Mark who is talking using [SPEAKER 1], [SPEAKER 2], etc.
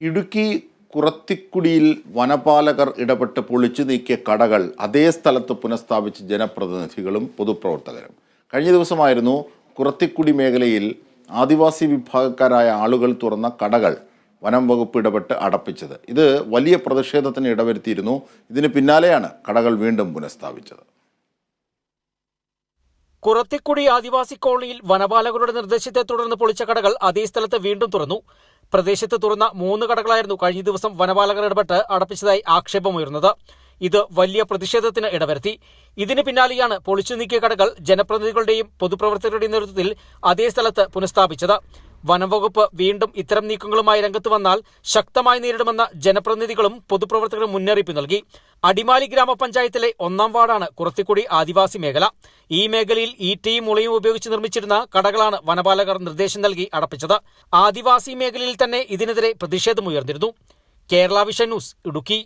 [SPEAKER 1] ഇടുക്കി കുറത്തിക്കുടിയിൽ വനപാലകർ ഇടപെട്ട് പൊളിച്ചു നീക്കിയ കടകൾ അതേ സ്ഥലത്ത് പുനഃസ്ഥാപിച്ച് ജനപ്രതിനിധികളും പൊതുപ്രവർത്തകരും. കഴിഞ്ഞ ദിവസമായിരുന്നു കുറത്തിക്കുടി മേഖലയിൽ ആദിവാസി വിഭാഗക്കാരായ ആളുകൾ തുറന്ന കടകൾ വനം വകുപ്പ് ഇടപെട്ട് അടപ്പിച്ചത്. ഇത് വലിയ പ്രതിഷേധത്തിന് ഇടവരുത്തിയിരുന്നു. ഇതിന് പിന്നാലെയാണ് കടകൾ വീണ്ടും പുനഃസ്ഥാപിച്ചത്.
[SPEAKER 2] കുറത്തിക്കുടി ആദിവാസി കോളനിയിൽ വനപാലകരുടെ നിർദ്ദേശത്തെ തുടർന്ന് പൊളിച്ച കടകൾ അതേ സ്ഥലത്ത് വീണ്ടും തുറന്നു. പ്രദേശത്ത് തുറന്ന മൂന്ന് കടകളായിരുന്നു കഴിഞ്ഞ ദിവസം വനപാലകർ ഇടപെട്ട് അടപ്പിച്ചതായി ആക്ഷേപമുയർന്നത്. ഇത് വലിയ പ്രതിഷേധത്തിന് ഇടവരുത്തി. ഇതിന് പിന്നാലെയാണ് പൊളിച്ചു നീക്കിയ കടകൾ ജനപ്രതിനിധികളുടെയും പൊതുപ്രവർത്തകരുടെയും നേതൃത്വത്തിൽ അതേ സ്ഥലത്ത് പുനഃസ്ഥാപിച്ചത്. വനംവകുപ്പ് വീണ്ടും ഇത്തരം നീക്കങ്ങളുമായി രംഗത്ത് വന്നാൽ ശക്തമായി നേരിടുമെന്ന് ജനപ്രതിനിധികളും പൊതുപ്രവർത്തകരും മുന്നറിയിപ്പ് നൽകി. അടിമാലി ഗ്രാമപഞ്ചായത്തിലെ ഒന്നാം വാർഡാണ് കുറത്തിക്കുടി ആദിവാസി മേഖല. ഈ മേഖലയിൽ ഈറ്റയും മുളയും ഉപയോഗിച്ച് നിർമ്മിച്ചിരുന്ന കടകളാണ് വനപാലകർ നിർദ്ദേശം നൽകി അടപ്പിച്ചത്. ആദിവാസി മേഖലയിൽ തന്നെ ഇതിനെതിരെ പ്രതിഷേധമുയർന്നിരുന്നു. Kerala vision news Idukki.